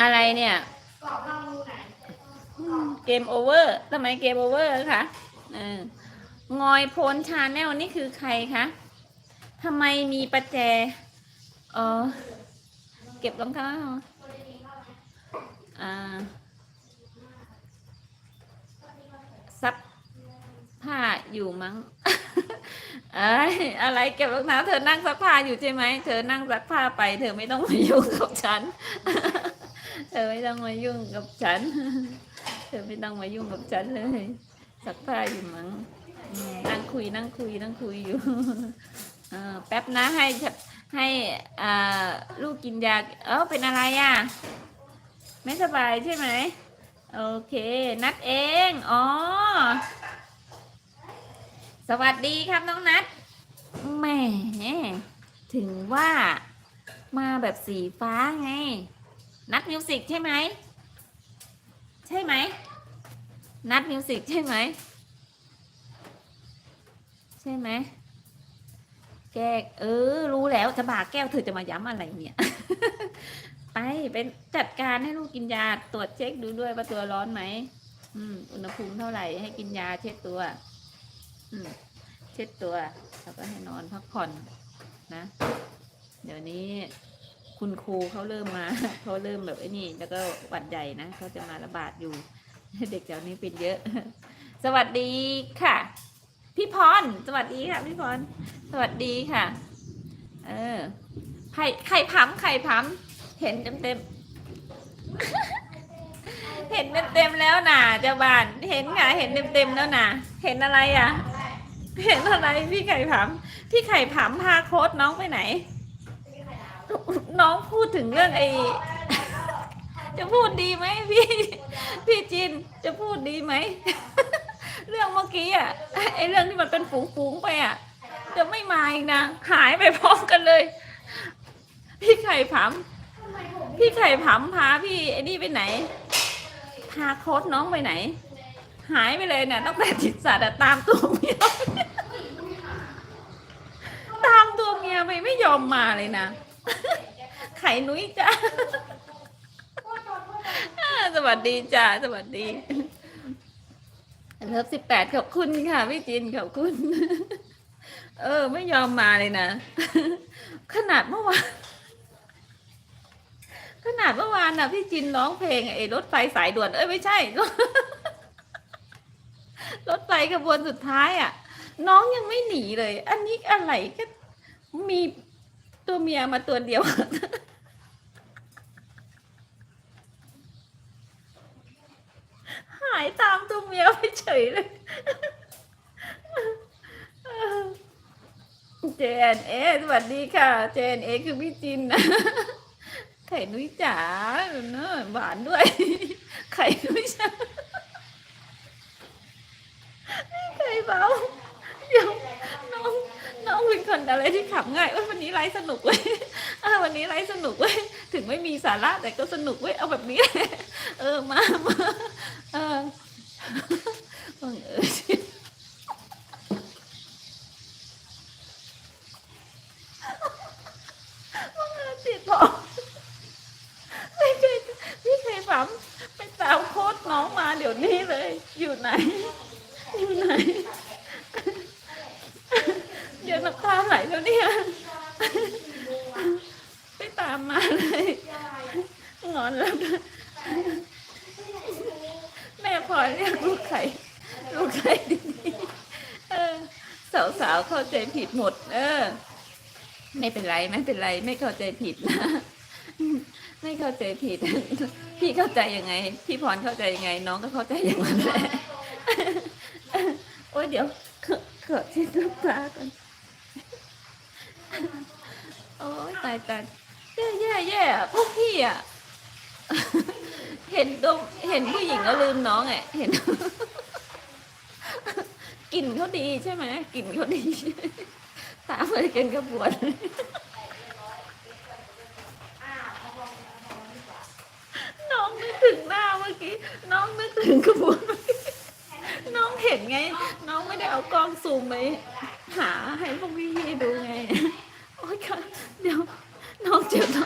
อะไรเนี่ย เกมโอเวอร์ทำไมเกมโอเวอร์คะอองอยโพนชาแนลนี่คือใครคะทำไมมีประแจเออเก็บรองเท้าอ่าซับผ้าอยู่มั้งเอ้ยอะไรเก็บรองเท้าเธอนั่งซักผ้าอยู่ใช่ไหม เธอนั่งซักผ้าไป เธอไม่ต้องมายุ่งกับฉัน เธอไม่ต้องมายุ่งกับฉัน เธอไม่ต้องมายุ่งกับฉันเลยซักผ้าอยู่มั้งนั่งคุยนั่งคุยนั่งคุยอยู่แป๊บนะให้ให้ลูกกินยาเออเป็นอะไรอะ ไม่สบายใช่ไหมโอเค นัดเอง อ๋อ สวัสดีครับน้องนัดแหมถึงว่ามาแบบสีฟ้าไง นัดมิวสิกใช่ไหม ใช่ไหม นัดมิวสิกใช่ไหม ใช่ไหม แกเออ รู้แล้วจะบาแก้วเธอจะมาย้ำอะไรเนี่ย ไปเป็นจัดการให้ลูกกินยาตรวจเช็คดูด้วยว่าตัวร้อนไหมอืมอุณหภูมิเท่าไหร่ให้กินยาเช็ดตัว อืมเช็ดตัว แล้วก็ให้นอนพักผ่อนนะ เดี๋ยวนี้ คุณครูเขาเริ่มมาเขาเริ่มแบบไอ้นี่ แล้วก็หวัดใหญ่นะเขาจะมาระบาดอยู่ เด็กแถวนี้เป็นเยอะ สวัสดีค่ะ พี่พรสวัสดีค่ะพี่พรสวัสดีค่ะ เออไข่ไข่พัมไข่พัมเห็นเต็มเต็มเห็นเต็มเต็มแล้วน่ะเจ้าบ้านเห็นค่ะเห็นเต็มเต็มแล้วน่ะ เห็นอะไรอะ เห็นอะไรพี่ไข่ผำพี่ไข่ผำพาโค้ดน้องไปไหน น้องพูดถึงเรื่องไอ้จะพูดดีไหมพี่พี่จินจะพูดดีไหม เรื่องเมื่อกี้อะไอ้เรื่องที่มันเป็นฝูงๆไปอะจะไม่มาอีกนะหายไปพร้อมกันเลย พี่ไข่ผำพี่ไข่ผำพาพี่ไอ้นี่ไปไหน พาโค้ดน้องไปไหน หายไปเลยเนี่ยตั้งแต่จิตสัตว์ตามตัวเมียตามตัวเมียไปไม่ยอมมาเลยนะ ไข่นุ้ยจ้าอ่าสวัสดีจ้าสวัสดีเลิฟสิบแปดขอบคุณค่ะพี่จินขอบคุณ เออ ไม่ยอมมาเลยนะ ขนาดเมื่อวานขนาดเมื่อวานน่ะพี่จินร้องเพลงไอ้รถไฟสายด่วนเอ้ยไม่ใช่ รถไฟขบวนสุดท้ายอะ น้องยังไม่หนีเลย อันนี้อะไรก็มี ตัวเมียมาตัวเดียว หายตามตัวเมียไปเฉยเลยเจนเอสวัสดีค่ะเจนเอคือพี่จินนะไข่นุ้ยจ๋าเนอะหวานด้วย ไข่นุ้ยจ๋าไข่เบาเดี๋ยวน้อง น้องเป็นคนอะไรที่ขับง่ายวันนี้ไลฟ์สนุกเว้ยวันนี้ไลฟ์สนุกเว้ยถึงไม่มีสาระแต่ก็สนุกเว้ยเอาแบบนี้ เออมามาเออบังเออชิบังเอิญติดต่อไม่เคยพี่เคยฝัมไปตามโค้ดน้องมาเดี๋ยวนี้เลย อยู่ไหน อยู่ไหน น้ำตาไหลแล้วเนี่ยไปตามมาเลยงอนแล้วแม่พอเรียกลูกไข่ลูกไข่ดีเออสาวๆเข้าใจผิดหมด เออ ไม่เป็นไรไม่เป็นไรไม่เข้าใจผิดนะไม่เข้าใจผิด พี่เข้าใจยังไง พี่พรเข้าใจยังไง น้องก็เข้าใจอย่างนั้นแหละโอ้ยเดี๋ยวเขินเขินที่น้ำตาก่อน โอ้ยตายตายแย่แย่แย่พวกพี่อะ เห็นตรงเห็นผู้หญิงก็ลืมน้องอะเห็นกลิ่นเขาดีใช่ไหมกลิ่นเขาดี ตามมากันกระบวนน้องนึกถึงหน้าเมื่อกี้ น้องนึกถึงกระบวนน้องเห็นไง น้องไม่ได้เอากล้องซูมไปหาให้พวกพี่ดูไง もう一回。でも治っちゃった